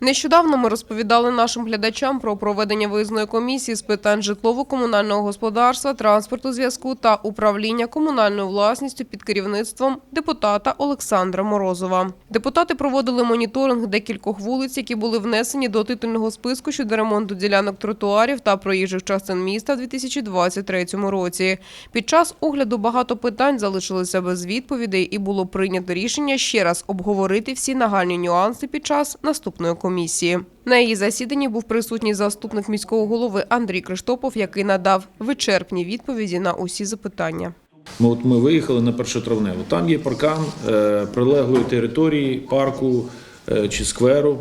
Нещодавно ми розповідали нашим глядачам про проведення виїзної комісії з питань житлово-комунального господарства, транспорту, зв'язку та управління комунальною власністю під керівництвом депутата Олександра Морозова. Депутати проводили моніторинг декількох вулиць, які були внесені до титульного списку щодо ремонту ділянок тротуарів та проїжджих частин міста в 2023 році. Під час огляду багато питань залишилися без відповідей і було прийнято рішення ще раз обговорити всі нагальні нюанси під час наступної комісії. На її засіданні був присутній заступник міського голови Андрій Криштопов, який надав вичерпні відповіді на усі запитання. Ми от ми виїхали на першотравневу. Там є паркан е, прилеглої території парку е, чи скверу.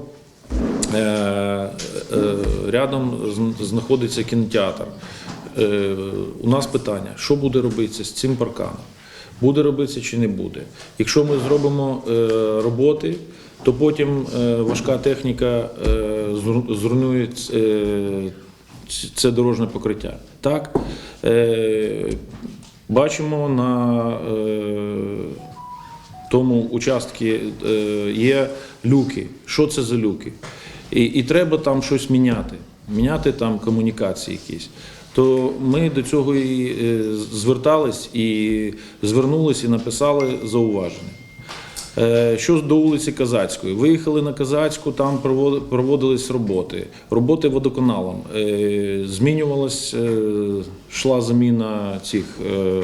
Е, рядом знаходиться кінотеатр. У нас питання: що буде робитися з цим парканом? Буде робитися чи не буде? Якщо ми зробимо роботи, то потім е, важка техніка е, зруйнує е, це дорожнє покриття. Так? Бачимо на тому участку є люки. Що це за люки? І, і треба там щось міняти, міняти там комунікації якісь. То ми до цього і звертались і звернулись і написали зауваження. Е, Що до вулиці Казацької? Виїхали на Казацьку, там проводились роботи. Роботи водоканалом. Е, Змінювалась, е, йшла заміна цих е,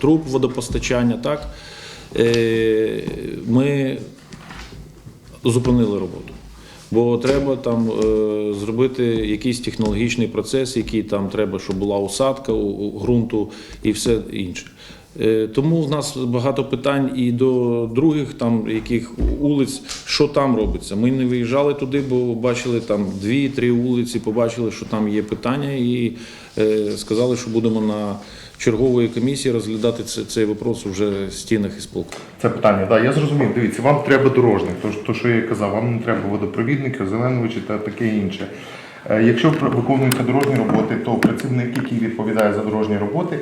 труб водопостачання. Так? Е, Ми зупинили роботу. Бо треба там е, зробити якийсь технологічний процес, який там треба, щоб була усадка у, у ґрунту і все інше. Е, тому в нас багато питань і до других там яких вулиць, що там робиться. Ми не виїжджали туди, бо бачили там дві-три вулиці, побачили, що там є питання, і е, сказали, що будемо на чергової комісії розглядати це, цей вопрос вже в стінах і спілку. Це питання, да, я зрозумів. Дивіться, вам треба дорожник, то, то що я казав, вам не треба водопровідників, зеленовичі та таке інше. Е, Якщо виконуються дорожні роботи, то працівник, який відповідає за дорожні роботи,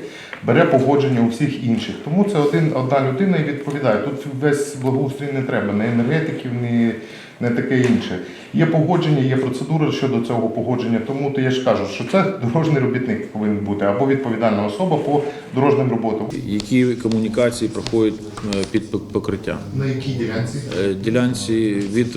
бере погодження у всіх інших. Тому це один, одна людина і відповідає. Тут весь благоустрій не треба, не енергетиків, ні, не таке інше. Є погодження, є процедура щодо цього погодження. Тому то я ж кажу, що це дорожній робітник повинен бути або відповідальна особа по дорожнім роботам. Які комунікації проходять е, під покриттям? На якій ділянці? Е, ділянці від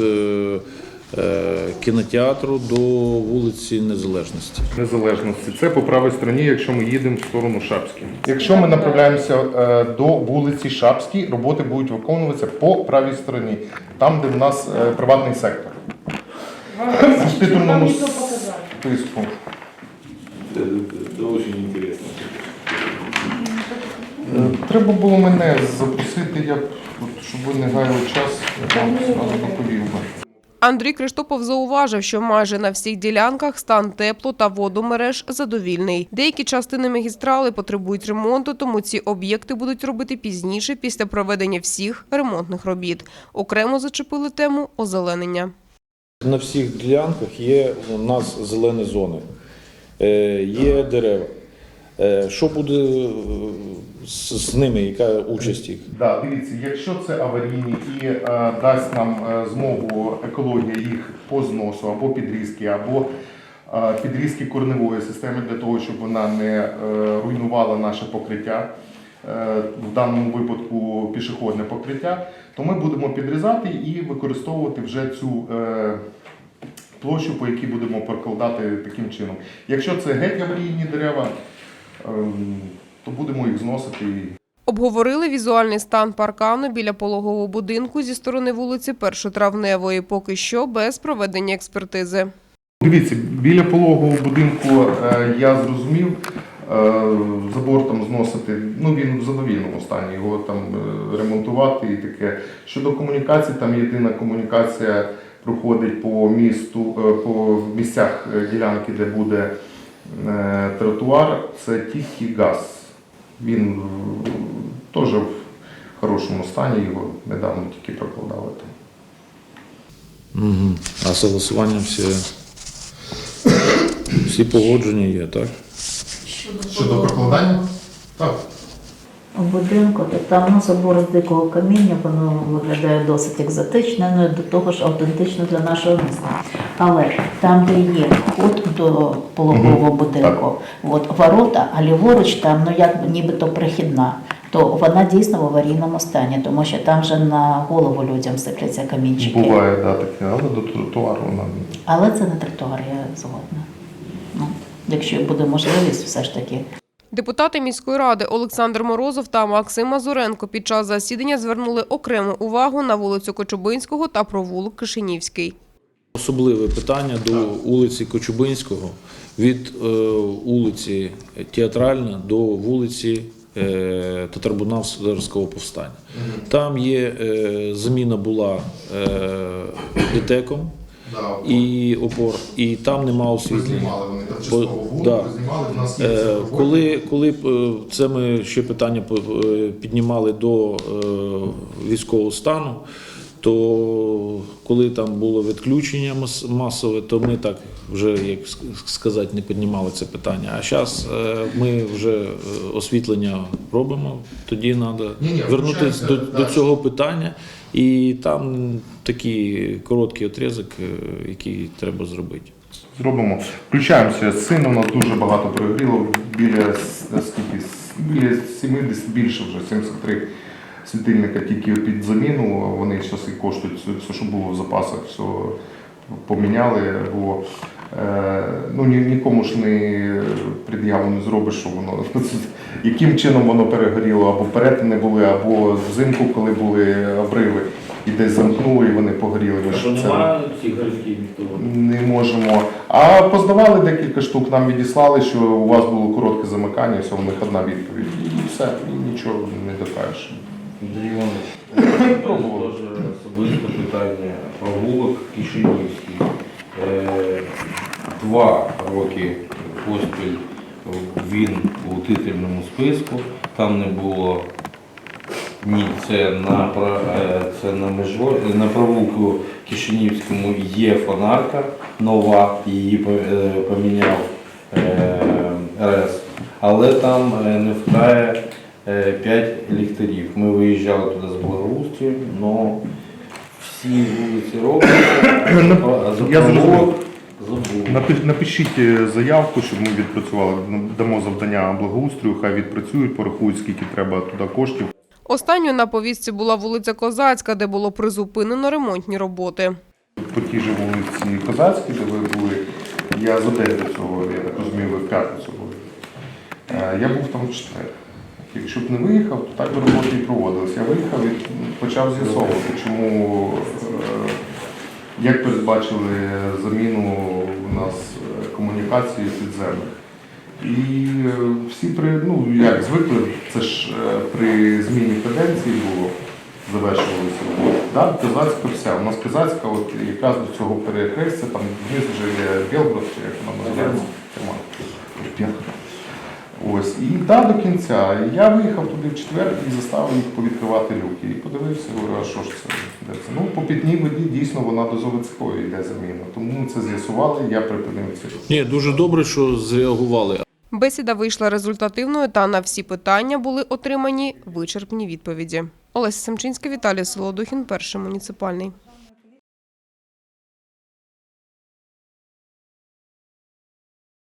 кінотеатру до вулиці Незалежності. Незалежності. Це по правій стороні, якщо ми їдемо в сторону Шапській. Якщо ми направляємося е, до вулиці Шапській, роботи будуть виконуватися по правій стороні, там, де в нас е, приватний сектор. В титульному списку. Це дуже цікаво. Е, Треба було мене запросити, я щоб ви не гаяли час, я вам зразу доповів би. Андрій Криштопов зауважив, що майже на всіх ділянках стан тепло та водомереж задовільний. Деякі частини магістрали потребують ремонту, тому ці об'єкти будуть робити пізніше після проведення всіх ремонтних робіт. Окремо зачепили тему озеленення. На всіх ділянках є у нас зелені зони, е, є дерева. Е, Що буде е, з, ними, яка участь їх? Да, дивіться, якщо це аварійні і е, дасть нам е, змогу екологія їх по зносу або підрізки, або е, підрізки корневої системи для того, щоб вона не е, руйнувала наше покриття, в даному випадку пішохідне покриття, то ми будемо підрізати і використовувати вже цю. Площу, по якій будемо прокладати таким чином. Якщо це геть аварійні дерева, то будемо їх зносити Обговорили візуальний стан паркану біля пологового будинку зі сторони вулиці Першотравневої, поки що без проведення експертизи. Дивіться, біля пологового будинку е, я зрозумів, е, забор там зносити, ну він в задовільному стані, його там е, ремонтувати і таке. Щодо комунікацій, там єдина комунікація проходить по місту, по місцях ділянки, де буде тротуар, це тільки газ. Він е, теж в хорошому стані, його недавно тільки прокладали там. Угу. А согласування всі, всі погодження є, так? Щодо прокладання? Так. У будинку, то там ну, собор з дикого каміння, воно виглядає досить екзотично, ну і до того ж автентично для нашого міста. Але там, де є вход до пологового будинку, от ворота, а ліворуч там ну як нібито прихідна, то вона дійсно в аварійному стані, тому що там же на голову людям сипляться камінчики. Буває, да, таке, але до тротуару вона Але це не тротуар, я згодна. Ну, якщо буде можливість, все ж таки. Депутати міської ради Олександр Морозов та Максим Мазуренко під час засідання звернули окрему увагу на вулицю Кочубинського та провулок Кишинівський. Особливе питання до вулиці Кочубинського від е, вулиці Театральна до вулиці е, Татарбунарського повстання. Там є е, заміна була е, ДТЕКом і опор, і там нема освітлення. вони там частково да. знімали, в нас Е, Коли, коли е, це ми ще питання по- е, піднімали до е, військового стану, то коли там було відключення мас- масове, то ми так вже, як ск- сказати, не піднімали це питання. А зараз ми вже е, освітлення робимо, тоді треба вернутися до, до цього питання. І там такий короткий отрізок, е, який треба зробити. Зробимо. Включаємося. Син у нас дуже багато перегріло, біля скільки? Біля 70, більше вже 73 світильника тільки під заміну. Вони зараз і коштують все, що було в запасах, все поміняли. Бо е, ну, ні, нікому ж не пред'яву не зробиш, що воно яким чином воно перегоріло, або перетини були, або взимку, коли були обриви, і десь замкнуло, і вони погоріли. Ми ж це- цих не можемо. А поздавали декілька штук, нам відіслали, що у вас було коротке замикання, і все, у них одна відповідь. І все, і нічого не докажеш. Андрій Іванович, Пробували. теж особисте питання. Провулок Кишинівський. Е, Два роки поспіль він у титульному списку. Там не було ні, це на, е, це на, межо, на провулку Кишинівському є фонарка нова, її е, поміняв РЕС, але там не втає 5 ліхтарів. Ми виїжджали туди з благоустрою, але всі вулиці робляться, а забув. Напишіть е, заявку, щоб ми відпрацювали. Дамо завдання благоустрою, хай відпрацюють, порахують, скільки треба туди коштів. Останньою на повістці була вулиця Козацька, де було призупинено ремонтні роботи. По тій же вулиці Козацькій, де ви були, я за день до цього, я так розумію, ви в п'ятницю були. Е, Я був там в четвер. Якщо б не виїхав, то так би роботи і проводились. Я виїхав і почав з'ясовувати, чому, е, як передбачили заміну у нас е, комунікації підземних. І е, всі при, ну як звикли, це ж при зміні каденції було, завершувалося. Да, козацька вся. У нас козацька, от якраз до цього перехрестя, там вниз вже є Білгород, чи як вона називається. Ось. І да, до кінця. Я виїхав туди в четвер і заставив їх повідкривати люки. І подивився, говорю, а що ж це? Де це? Ну, по питній воді дійсно вона до Зовицької йде заміна. Тому це з'ясували, я припинив це. Ні, дуже добре, що зреагували. Бесіда вийшла результативною та на всі питання були отримані вичерпні відповіді. Олеся Семчинська, Віталій Солодухін, перший муніципальний.